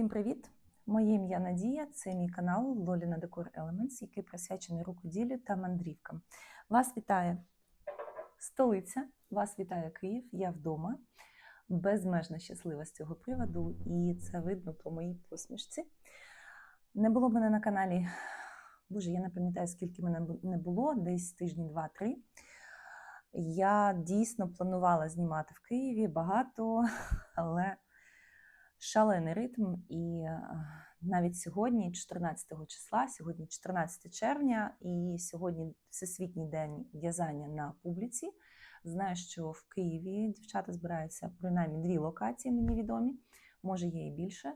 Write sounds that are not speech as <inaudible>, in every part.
Всім привіт! Моє ім'я Надія, це мій канал Лоліна Декор Elements, який присвячений рукоділлю та мандрівкам. Вас вітає столиця, вас вітає Київ, я вдома. Безмежно щаслива з цього приводу, і це видно по моїй посмішці. Не було мене на каналі, боже, я не пам'ятаю, скільки мене не було, десь тижні два-три. Я дійсно планувала знімати в Києві багато, але шалений ритм. І е, навіть сьогодні, 14 числа, сьогодні 14 червня, і сьогодні Всесвітній день в'язання на публіці. Знаю, що в Києві дівчата збираються принаймні дві локації, мені відомі, може є і більше.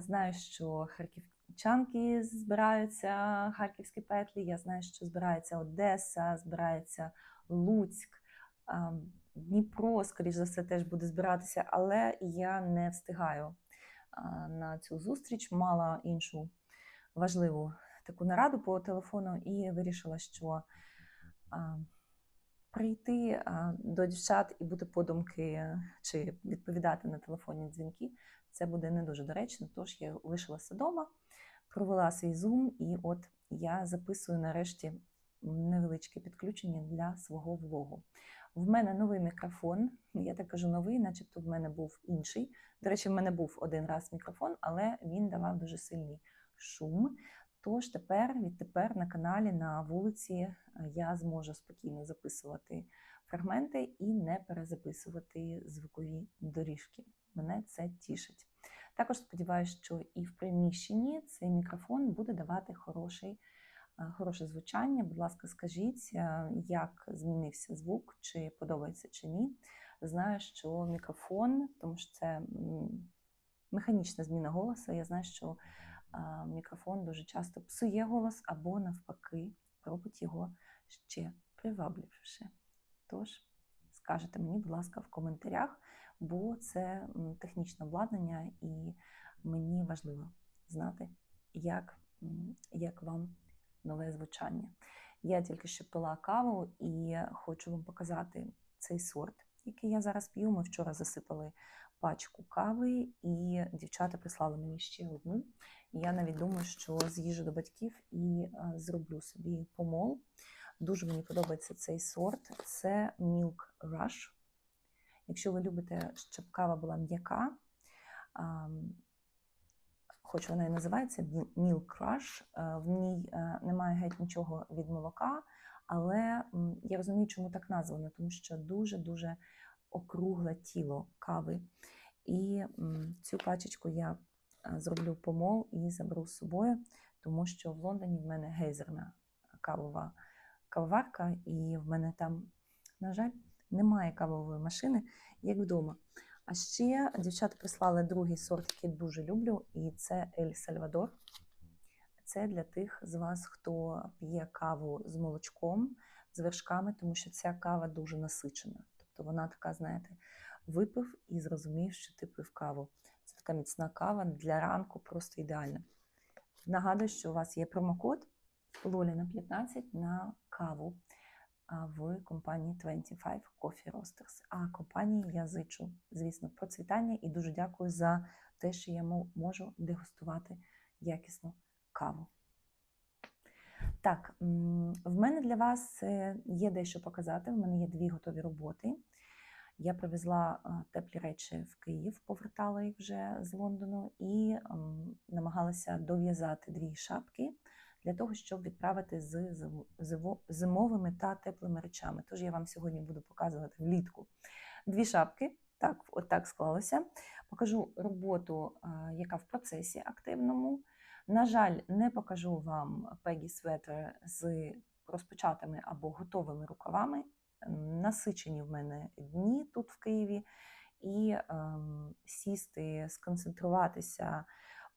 Знаю, що харківчанки збираються, харківські петлі. Я знаю, що збирається Одеса, збирається Луцьк. Дніпро, скоріш за все, теж буде збиратися, але я не встигаю на цю зустріч. Мала іншу важливу таку нараду по телефону і вирішила, що прийти до дівчат і бути подумки чи відповідати на телефонні дзвінки це буде не дуже доречно. Тож я лишилася вдома, провела свій зум, і от я записую нарешті невеличке підключення для свого влогу. В мене новий мікрофон. Я так кажу новий, начебто в мене був інший. До речі, в мене був один раз мікрофон, але він давав дуже сильний шум. Тож тепер, відтепер на каналі на вулиці е, я зможу спокійно записувати фрагменти і не перезаписувати звукові доріжки. Мене це тішить. Також сподіваюся, що і в приміщенні цей мікрофон буде давати хороший хороше звучання. Будь ласка, скажіть, е, як змінився звук, чи подобається чи ні. Знаю, що мікрофон, тому що це механічна зміна голосу. Я знаю, що е, мікрофон дуже часто псує голос або навпаки робить його ще привабливіше. Тож, скажете мені, будь ласка, в коментарях, бо це технічне обладнання, і мені важливо знати, як, як вам нове звучання. Я тільки що пила каву і хочу вам показати цей сорт, який я зараз п'ю. Ми вчора засипали пачку кави, і дівчата прислали мені ще одну. Я навіть думаю, що з'їжджу до батьків і е, зроблю собі помол. Дуже мені подобається цей сорт. Це Milk Rush. Якщо ви любите, щоб кава була м'яка, хоч вона і називається Mil- Milk Rush, е, в ній е, немає геть нічого від молока, але я розумію, чому так названо, тому що дуже-дуже округле тіло кави. І цю пачечку я е, зроблю помол і заберу з собою, тому що в Лондоні в мене гейзерна кавова кавоварка, і в мене там, на жаль, немає кавової машини, як вдома. А ще дівчата прислали другий сорт, який дуже люблю, і це Ель Сальвадор. Це для тих з вас, хто п'є каву з молочком, з вершками, тому що ця кава дуже насичена. Тобто вона така, знаєте, випив і зрозумів, що ти пив каву. Це така міцна кава для ранку, просто ідеальна. Нагадую, що у вас є промокод Лоліна 15 на каву в компанії 25 Coffee Roasters. А компанії я зичу, звісно, процвітання і дуже дякую за те, що я можу дегустувати якісну каву. Так, в мене для вас е, є дещо показати. В мене є дві готові роботи. Я привезла теплі речі в Київ, повертала їх вже з Лондону і намагалася дов'язати дві шапки для того, щоб відправити з зимо- зимо- зимовими та теплими речами. Тож я вам сьогодні буду показувати влітку дві шапки. Так, от так склалося. Покажу роботу, яка в процесі активному. На жаль, не покажу вам Peggy Sweater з розпочатими або готовими рукавами. Насичені в мене дні тут в Києві, і ем, сісти, сконцентруватися,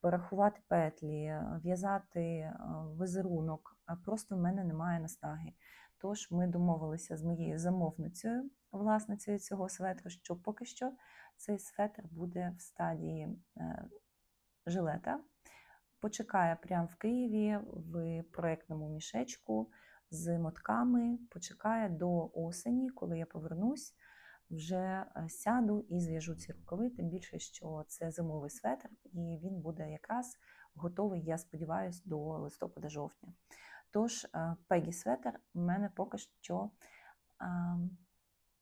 порахувати петлі, в'язати е, візерунок. Просто в мене немає наснаги. Тож ми домовилися з моєю замовницею, власницею цього светру, що поки що цей светр буде в стадії е, жилета. Почекає прямо в Києві в проєктному мішечку з мотками. Почекає до осені, коли я повернусь. Вже е, сяду і зв'яжу ці рукави, тим більше, що це зимовий светр, і він буде якраз готовий, я сподіваюся, до листопада-жовтня. Тож, Пегі светр у мене поки що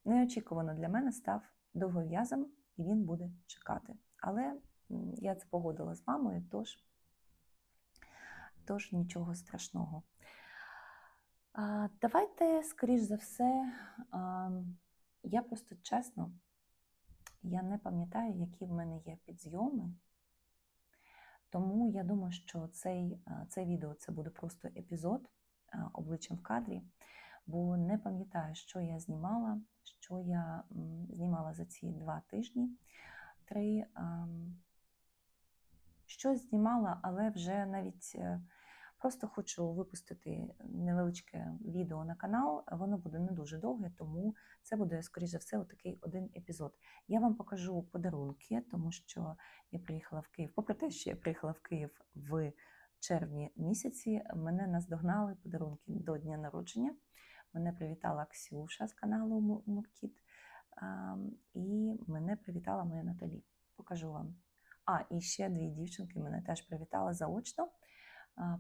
неочікувано для мене став довгов'язом, і він буде чекати. Але я це погодила з мамою, тож, тож нічого страшного. Давайте, скоріш за все, а, я просто чесно, я не пам'ятаю, які в мене є підзйоми. Тому я думаю, що цей, це відео це буде просто епізод обличчям в кадрі, бо не пам'ятаю, що я знімала, що я знімала за ці два тижні. Три щось знімала, але вже навіть е, просто хочу випустити невеличке відео на канал. Воно буде не дуже довге, тому це буде, скоріш за все, отакий один епізод. Я вам покажу подарунки, тому що я приїхала в Київ. Попри те, що я приїхала в Київ в червні місяці, мене наздогнали подарунки до дня народження. Мене привітала Ксюша з каналу Му- Муркіт. І мене привітала моя Наталі. Покажу вам. А, і ще дві дівчинки мене теж привітали заочно.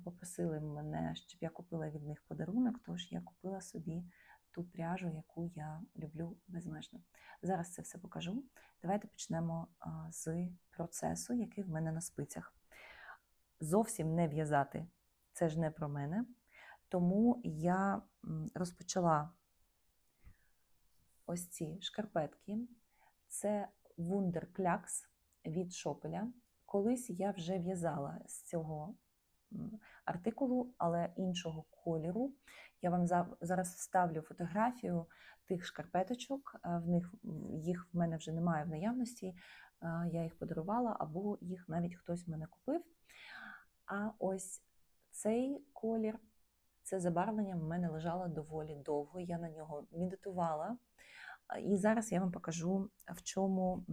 Попросили мене, щоб я купила від них подарунок, тож я купила собі ту пряжу, яку я люблю безмежно. Зараз це все покажу. Давайте почнемо з процесу, який в мене на спицях. Зовсім не в'язати, це ж не про мене. Тому я розпочала ось ці шкарпетки. Це Wunderklacks від Шопеля. Колись я вже в'язала з цього артикулу, але іншого кольору. Я вам зараз вставлю фотографію тих шкарпеточок. В них їх в мене вже немає в наявності. Я їх подарувала, або їх навіть хтось в мене купив. А ось цей колір, це забарвлення в мене лежало доволі довго. Я на нього медитувала. І зараз я вам покажу, в чому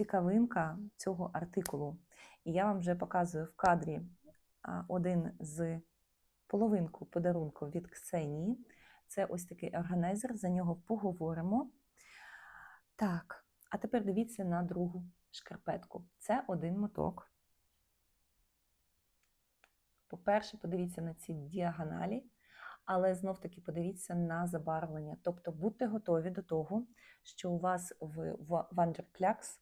цікавинка цього артикулу. І я вам вже показую в кадрі один з половинку подарунку від Ксенії. Це ось такий органайзер, за нього поговоримо. Так, а тепер дивіться на другу шкарпетку. Це один моток. По-перше, подивіться на ці діагоналі, але знов-таки подивіться на забарвлення. Тобто будьте готові до того, що у вас в Wanderklacks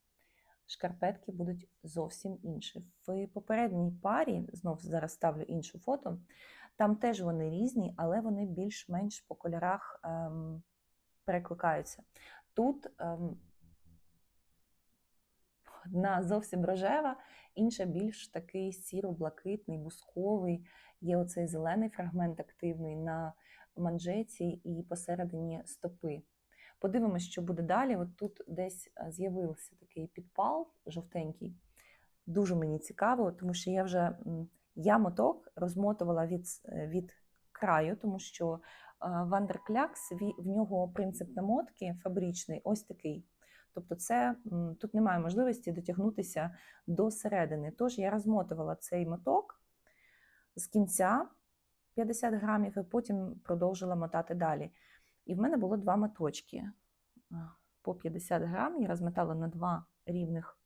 шкарпетки будуть зовсім інші. В попередній парі, знов зараз ставлю інше фото, там теж вони різні, але вони більш-менш по кольорах ем, перекликаються. Тут ем, одна зовсім рожева, інша більш такий сіро-блакитний, бусковий. Є оцей зелений фрагмент активний на манжеті і посередині стопи. Подивимось, що буде далі. От тут десь е, з'явився такий підпал жовтенький. Дуже мені цікаво, тому що я вже я моток розмотувала від, е, від краю, тому що Вандерклякс, в нього принцип намотки фабричний ось такий. Тобто, це тут немає можливості дотягнутися до середини. Тож я розмотувала цей моток з кінця 50 грамів, і потім продовжила мотати далі. І в мене було два моточки по 50 грам. Я розмотала на два рівних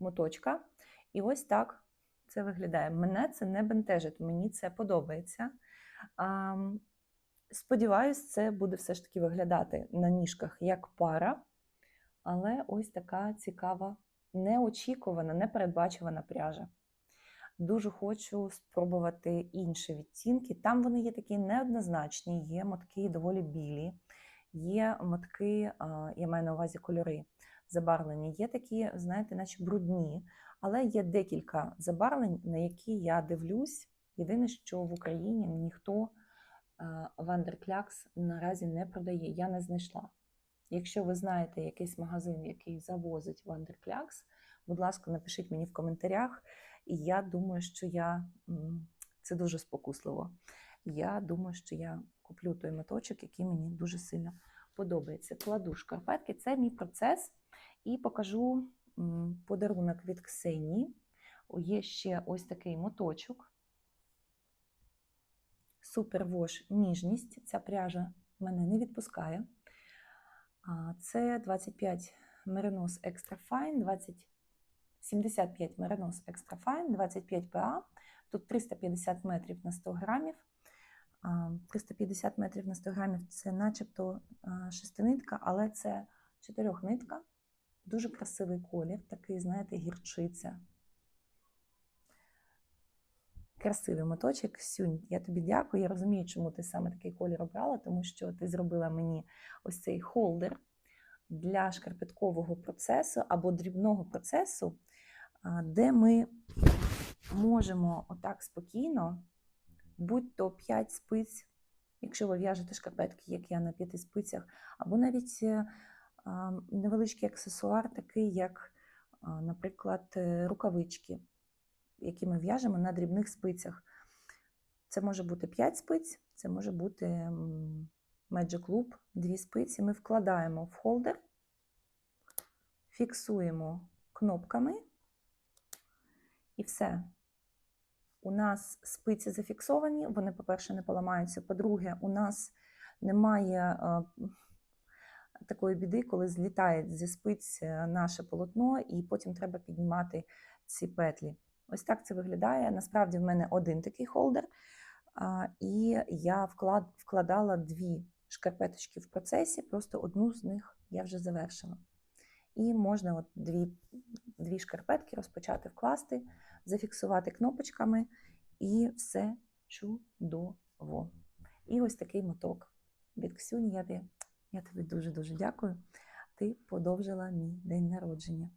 моточка. І ось так це виглядає. Мене це не бентежить, мені це подобається. Сподіваюсь, це буде все ж таки виглядати на ніжках як пара, але ось така цікава, неочікувана, непередбачувана пряжа. Дуже хочу спробувати інші відтінки. Там вони є такі неоднозначні, є мотки доволі білі, є мотки, я маю на увазі кольори забарвлені, є такі, знаєте, наче брудні, але є декілька забарвлень, на які я дивлюсь. Єдине, що в Україні ніхто Вандерклякс наразі не продає, я не знайшла. Якщо ви знаєте якийсь магазин, який завозить Вандерклякс, будь ласка, напишіть мені в коментарях. І я думаю, що я це дуже спокусливо. Я думаю, що я куплю той моточок, який мені дуже сильно подобається. Кладу шкарпетки, це мій процес, і покажу подарунок від Ксенії. Є ще ось такий моточок. Супервош ніжність. Ця пряжа мене не відпускає. Це 25 Merinos Extra Fine, 20, 75 Merinos Extra Fine, 25 PA. Тут 350 метрів на 100 грамів. 350 метрів на 100 грамів це начебто шестинитка, але це чотирьохнитка. Дуже красивий колір, такий, знаєте, гірчиця. Красивий моточок. Сюнь, я тобі дякую. Я розумію, чому ти саме такий колір обрала, тому що ти зробила мені ось цей холдер для шкарпеткового процесу або дрібного процесу, де ми можемо отак спокійно, будь-то 5 спиць, якщо ви в'яжете шкарпетки, як я на п'яти спицях, або навіть е, невеличкий аксесуар, такий як, наприклад, е, рукавички, які ми в'яжемо на дрібних спицях. Це може бути 5 спиць, це може бути Magic Loop, дві спиці. Ми вкладаємо в холдер, фіксуємо кнопками і все. У нас спиці зафіксовані, вони, по-перше, не поламаються. По-друге, у нас немає е, такої біди, коли злітає зі спиць е, наше полотно, і потім треба піднімати ці петлі. Ось так це виглядає. Насправді в мене один такий холдер, і я вклад, вкладала дві шкарпеточки в процесі, просто одну з них я вже завершила. І можна от дві, дві шкарпетки розпочати вкласти, зафіксувати кнопочками, і все чудово. І ось такий моток від Ксюні. Я, я тобі дуже-дуже дякую. Ти подовжила мій день народження.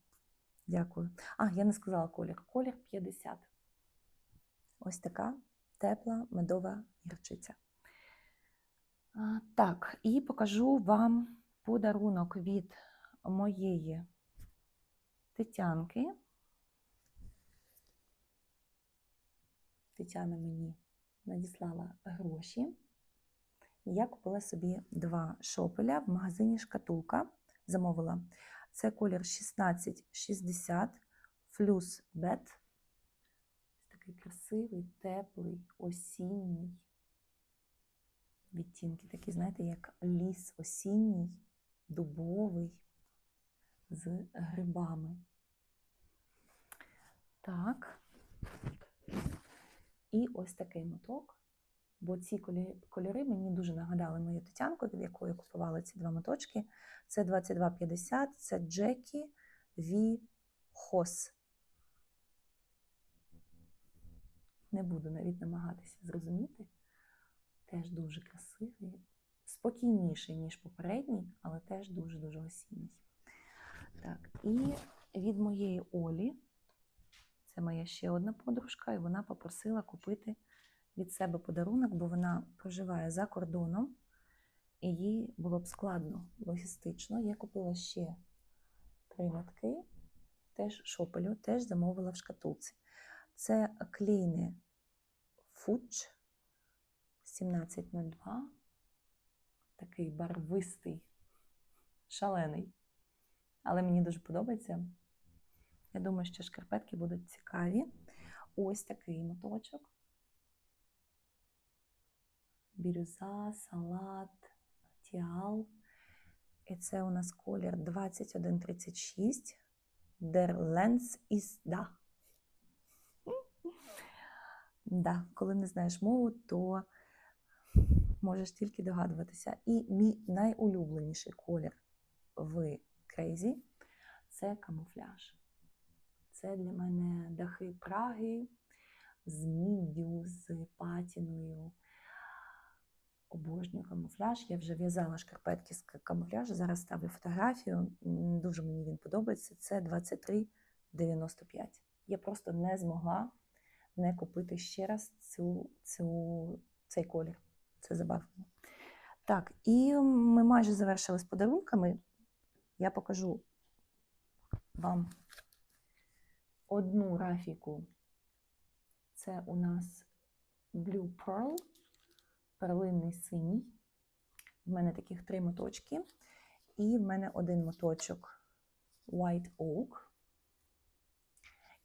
Дякую. А, я не сказала колір. Колір 50. Ось така тепла медова гірчиця. Так, і покажу вам подарунок від моєї Тетянки. Тетяна мені надіслала гроші. Я купила собі два шопеля в магазині Шкатулка. Замовила. Це колір 1660 флюс бет. Такий красивий, теплий, осінній. Відтінки такі, знаєте, як ліс осінній, дубовий з грибами. Так. І ось такий моток. Бо ці кольори мені дуже нагадали мою Тетянку, від якої купувала ці два моточки. Це 2250, це Джекі Ві Хос. Не буду навіть намагатися зрозуміти. Теж дуже красивий, спокійніший, ніж попередній, але теж дуже-дуже осінній. Так, і від моєї Олі, це моя ще одна подружка, і вона попросила купити від себе подарунок, бо вона проживає за кордоном, і їй було б складно логістично. Я купила ще три мотки, теж шопелю, теж замовила в шкатулці. Це клейни Фудж 1702. Такий барвистий, шалений. Але мені дуже подобається. Я думаю, що шкарпетки будуть цікаві. Ось такий моточок. Бірюза, салат, тіал. І це у нас колір 2136. Der Lens ist da. Да, коли не знаєш мову, то можеш тільки догадуватися. І мій найулюбленіший колір в Crazy – це камуфляж. Це для мене дахи Праги з міддю, з патіною. Обожнюю камуфляж. Я вже в'язала шкарпетки з камуфляжу. Зараз ставлю фотографію. Дуже мені він подобається. Це 23,95. Я просто не змогла не купити ще раз цю, цю, цей колір. Це забавно. Так, і ми майже завершили з подарунками. Я покажу вам одну рафіку. Це у нас Blue Pearl, перлинний синій. В мене таких три моточки. І в мене один моточок White Oak.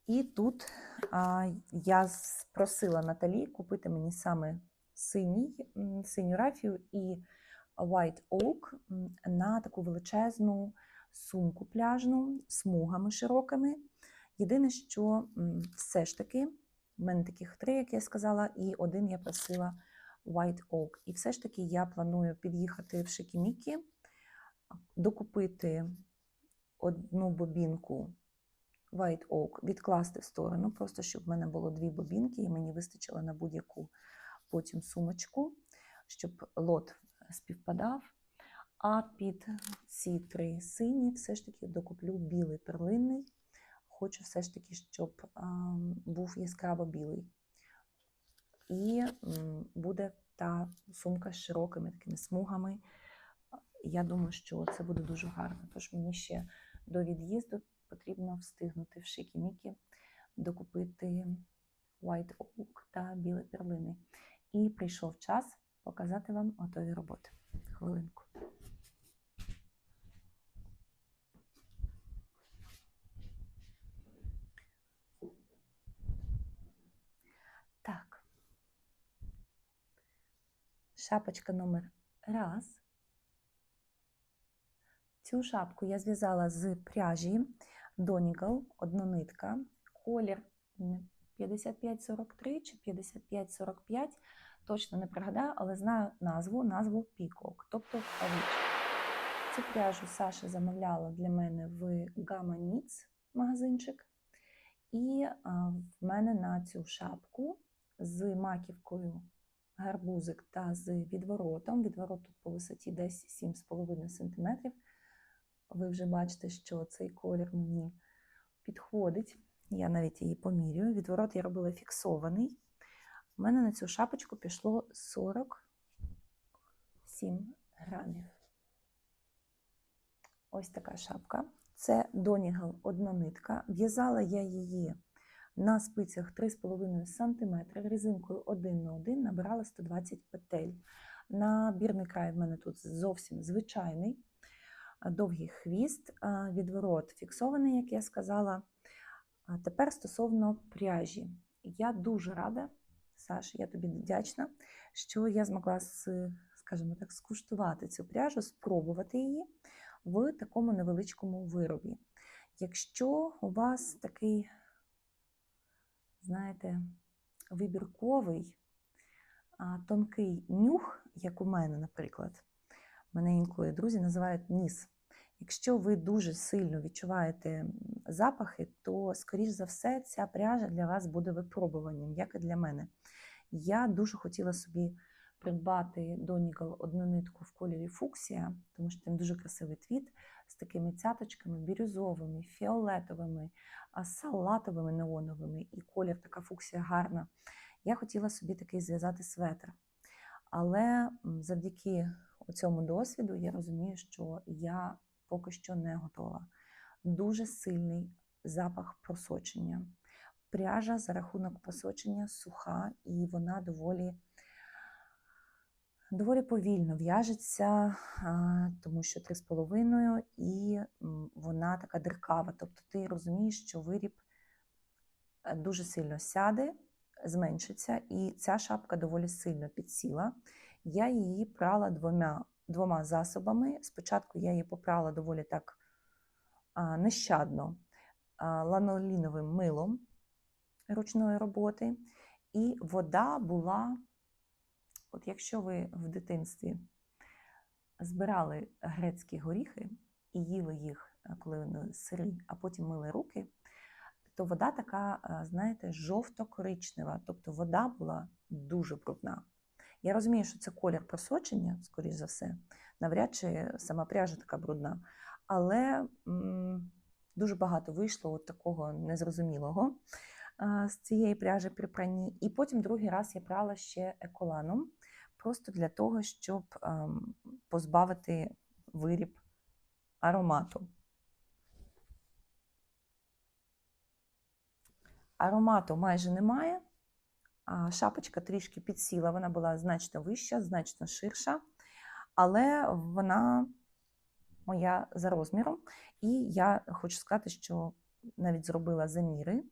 І тут а, я просила Наталі купити мені саме синій, синю рафію і White Oak на таку величезну сумку пляжну смугами широкими. Єдине, що все ж таки, в мене таких три, як я сказала, і один я просила White Oak. І все ж таки я планую під'їхати в Шикімікі, докупити одну бобінку White Oak, відкласти в сторону, просто щоб в мене було дві бобінки, і мені вистачило на будь-яку потім сумочку, щоб лот співпадав. А під ці три сині все ж таки докуплю білий перлинний. Хочу все ж таки, щоб був яскраво білий. І буде та сумка з широкими такими смугами. Я думаю, що це буде дуже гарно. Тож мені ще до від'їзду потрібно встигнути в Шикімікі докупити White Oak та білі перлини. І прийшов час показати вам готові роботи. Хвилинку. Так. Шапочка номер раз. Цю шапку я зв'язала з пряжі Donegal, однонитка, колір 5543 чи 5545, точно не пригадаю, але знаю назву, назву Пікок, тобто павичка. Цю пряжу Саша замовляла для мене в Knits магазинчик. І в мене на цю шапку з маківкою гарбузик та з відворотом. Відворот тут по висоті десь 7,5 см. Ви вже бачите, що цей колір мені підходить. Я навіть її помірюю. Відворот я робила фіксований. У мене на цю шапочку пішло 47 грамів. Ось така шапка. Це Donegal однонитка. В'язала я її на спицях 3,5 см, резинкою 1 на 1 набирала 120 петель. Набірний край в мене тут зовсім звичайний, довгий хвіст, відворот фіксований, як я сказала. А Тепер стосовно пряжі. Я дуже рада, Саш, я тобі вдячна, що я змогла, скажімо так, скуштувати цю пряжу, спробувати її в такому невеличкому виробі. Якщо у вас такий, знаєте, вибірковий, тонкий нюх, як у мене, наприклад, мене інколи друзі називають ніс. Якщо ви дуже сильно відчуваєте запахи, то, скоріш за все, ця пряжа для вас буде випробуванням, як і для мене. Я дуже хотіла собі придбати Donegal одну нитку в кольорі фуксія, тому що там дуже красивий твіт з такими цяточками бірюзовими, фіолетовими, салатовими неоновими, і колір така фуксія гарна. Я хотіла собі такий зв'язати светр. Але завдяки цьому досвіду я розумію, що я поки що не готова. Дуже сильний запах просочення. Пряжа за рахунок просочення суха, і вона доволі доволі повільно в'яжеться, тому що 3,5 і вона така диркава. Тобто ти розумієш, що виріб е, дуже сильно сяде, зменшиться, і ця шапка доволі сильно підсіла. Я її прала двома двома засобами. Спочатку я її попрала доволі так нещадно ланоліновим милом ручної роботи, і вода була, от якщо ви в дитинстві збирали грецькі горіхи і їли їх, коли вони сирі, а потім мили руки, то вода така, знаєте, жовто-коричнева, тобто вода була дуже брудна. Я розумію, що це колір просочення, скоріш за все, навряд чи сама пряжа така брудна, але м дуже багато вийшло от такого незрозумілого а, з цієї пряжі при пранні. І потім другий раз я прала ще еколаном, просто для того, щоб а, позбавити виріб аромату. Аромату майже немає. Шапочка трішки підсіла, вона була значно вища, значно ширша, але вона моя за розміром. І я хочу сказати, що навіть зробила заміри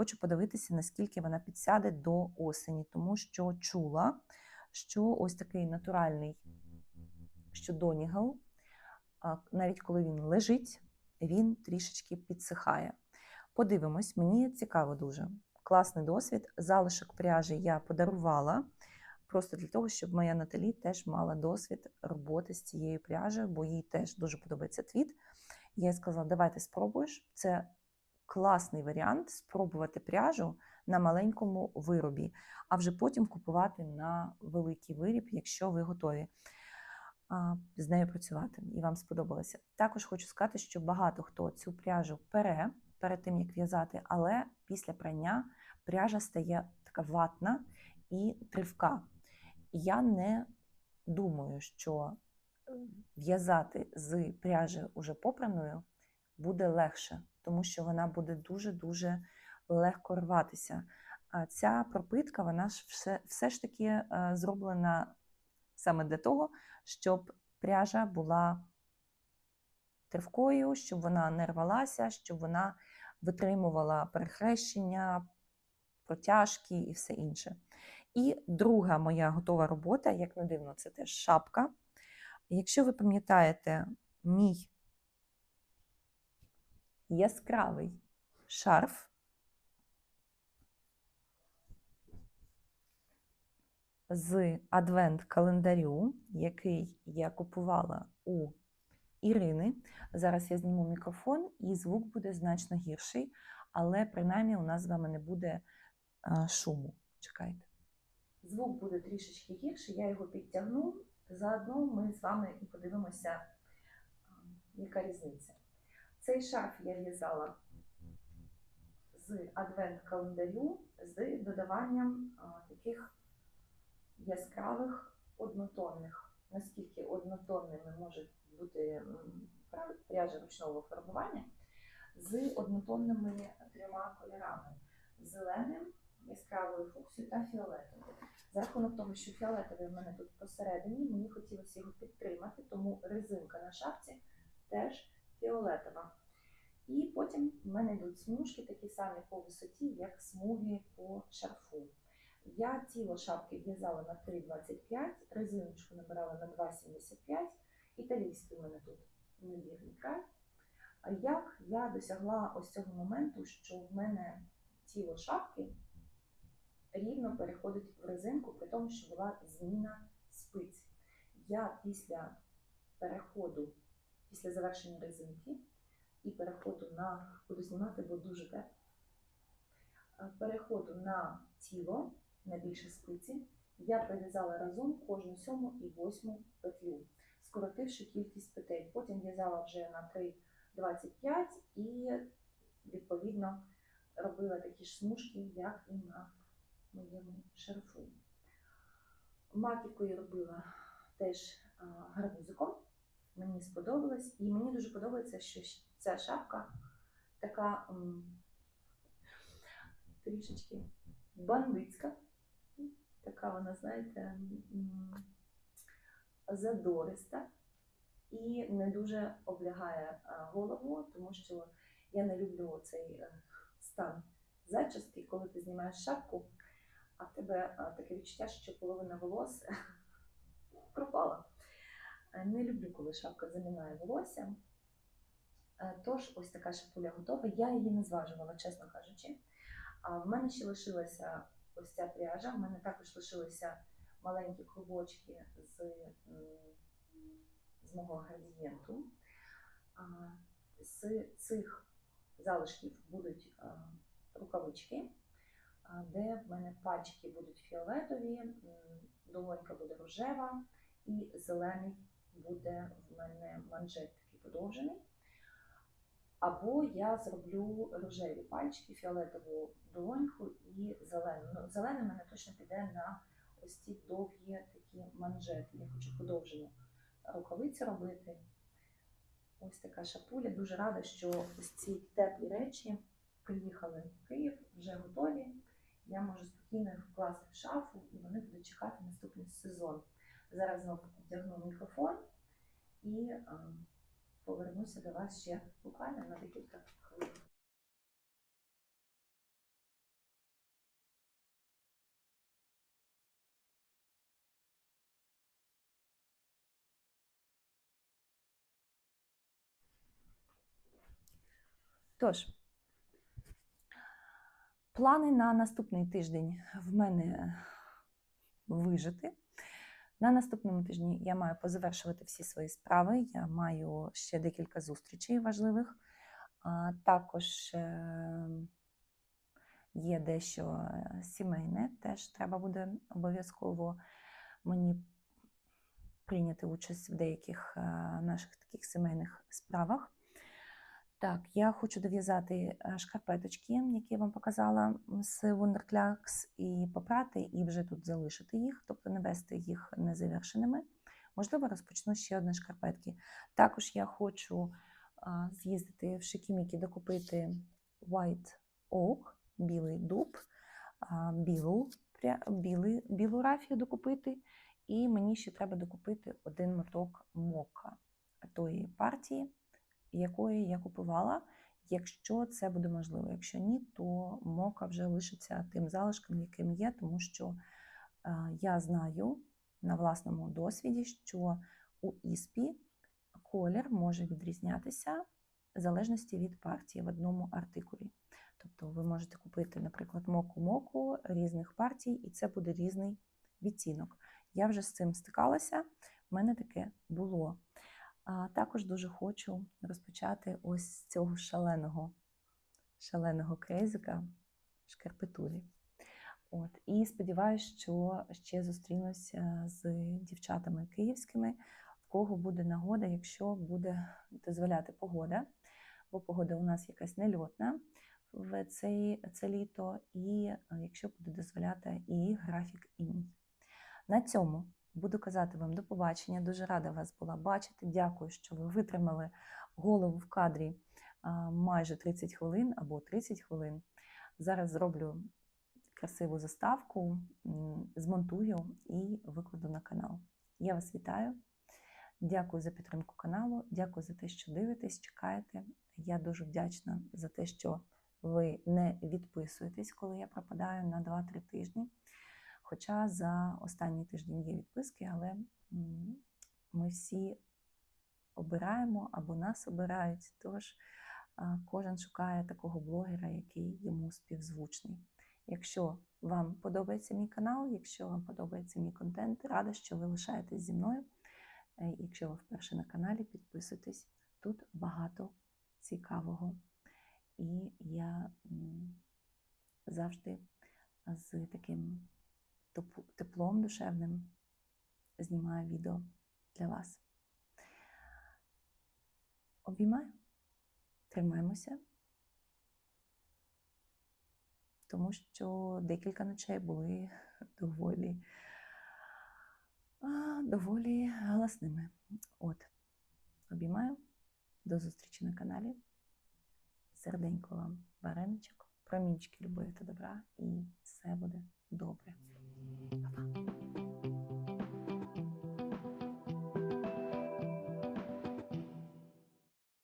хочу подивитися, наскільки вона підсяде до осені, тому що чула, що ось такий натуральний що Донігал, навіть коли він лежить, він трішечки підсихає. Подивимось, мені цікаво дуже. Класний досвід. Залишок пряжі я подарувала просто для того, щоб моя Наталі теж мала досвід роботи з цією пряжею, бо їй теж дуже подобається твіт. Я їй сказала, давай ти спробуєш. Це класний варіант спробувати пряжу на маленькому виробі, а вже потім купувати на великий виріб, якщо ви готові з нею працювати і вам сподобалося. Також хочу сказати, що багато хто цю пряжу пере перед тим, як в'язати, але після прання пряжа стає така ватна і тривка. Я не думаю, що е, в'язати з пряжі уже попраною буде легше, тому що вона буде дуже-дуже легко рватися. А ця пропитка, вона ж все, все ж таки е, зроблена саме для того, щоб пряжа була тривкою, щоб вона не рвалася, щоб вона витримувала перехрещення, протяжки і все інше. І друга моя готова робота, як не дивно, це теж шапка. Якщо ви пам'ятаєте мій яскравий шарф, з адвент-календарю, який я купувала у Ірини. Зараз я зніму мікрофон, і звук буде значно гірший, але принаймні у нас з вами не буде а, шуму. Чекайте. Звук буде трішечки гірший, я його підтягну. Заодно ми з вами і подивимося, яка різниця. Цей шарф я в'язала з адвент-календарю з додаванням таких яскравих однотонних. Наскільки однотонними можуть бути пряжа ручного фарбування з однотонними трьома кольорами: зеленим, яскравою фуксією та фіолетовим. За рахунок того, що фіолетовий в мене тут посередині, мені хотілося його підтримати, тому резинка на шапці теж фіолетова. І потім в мене йдуть смужки такі самі по висоті, як смуги по шарфу. Я тіло шапки в'язала на 3,25, резиночку набирала на 2,75, італійський у мене тут набірний край. Як я досягла ось цього моменту, що в мене тіло шапки рівно переходить в резинку, при тому, що була зміна спиць. Я після переходу, після завершення резинки і переходу на буду знімати, бо дуже тепло. Е, Переходу на тіло на більше спиці, я прив'язала разом кожну сьому і восьму петлю, скоротивши кількість петель. Потім в'язала вже на 3,25 і відповідно робила такі ж смужки, як і на моєму шарфу. Маківкою робила теж гарбузиком. Мені сподобалось, і мені дуже подобається, що ця шапка така трішечки бандитська. Така вона, знаєте, задориста і не дуже облягає голову, тому що я не люблю цей е, стан зачіски, коли ти знімаєш шапку, а в тебе таке відчуття, що половина волос <laughs> пропала. Е, Не люблю, коли шапка замінає волосся. Е, Тож, ось така шапуля готова. Я її не зважувала, чесно кажучи. А в мене ще лишилася ось ця пряжа. В мене також лишилися маленькі клубочки з, з мого градієнту. З цих залишків будуть рукавички, де в мене пальчики будуть фіолетові, долонька буде рожева і зелений буде в мене манжет такий подовжений. Або я зроблю рожеві пальчики, фіолетову долоньку і зелену. Ну, зелений мене точно піде на ось ці довгі такі манжети. Я хочу подовжену рукавиці робити. Ось така шапуля. Дуже рада, що ось ці теплі речі приїхали в Київ, вже готові. Я можу спокійно їх вкласти в шафу і вони будуть чекати наступний сезон. Зараз знову вдягну мікрофон і повернуся до вас ще буквально на декілька хвилин. Тож, плани на наступний тиждень в мене вижити. На наступному тижні я маю позавершувати всі свої справи. Я маю ще декілька зустрічей важливих. А також е, є дещо сімейне, теж треба буде обов'язково мені прийняти участь в деяких е, наших таких сімейних справах. Так, я хочу дов'язати е, шкарпеточки, які я вам показала з Wonderclacks, і попрати, і вже тут залишити їх, тобто не вести їх незавершеними. Можливо, розпочну ще одні шкарпетки. Також я хочу з'їздити в Шикімікі, докупити White Oak, білий дуб, білу, білий, білу рафію докупити, і мені ще треба докупити один моток мока тої партії, якої я купувала, якщо це буде можливо. Якщо ні, то мока вже лишиться тим залишком, яким є, тому що е, я знаю на власному досвіді, що у іспі колір може відрізнятися в залежності від партії в одному артикулі. Тобто ви можете купити, наприклад, моку-моку різних партій, і це буде різний відтінок. Я вже з цим стикалася, в мене таке було. А також дуже хочу розпочати ось з цього шаленого, шаленого крейзика шкарпетурі. От. І сподіваюся, що ще зустрінуся з дівчатами київськими, в кого буде нагода, якщо буде дозволяти погода, бо погода у нас якась нельотна в цей, це літо, і е, якщо буде дозволяти і графік, і мій. На цьому буду казати вам до побачення. Дуже рада вас була бачити. Дякую, що ви витримали голову в кадрі майже 30 хвилин або 30 хвилин. Зараз зроблю красиву заставку, змонтую і викладу на канал. Я вас вітаю. Дякую за підтримку каналу, дякую за те, що дивитесь, чекаєте. Я дуже вдячна за те, що ви не відписуєтесь, коли я пропадаю на 2-3 тижні. Хоча за останній тиждень є відписки, але ми всі обираємо або нас обирають. Тож кожен шукає такого блогера, який йому співзвучний. Якщо вам подобається мій канал, якщо вам подобається мій контент, рада, що ви лишаєтесь зі мною. Е, Якщо ви вперше на каналі, підписуйтесь. Тут багато цікавого. І я завжди з таким теплом душевним знімаю відео для вас. Обіймаю, тримаємося, тому що декілька ночей були <laughs> доволі, доволі галасними. От, обіймаю, до зустрічі на каналі. Серденько вам вареничок, промінчики любові та добра, і все буде добре.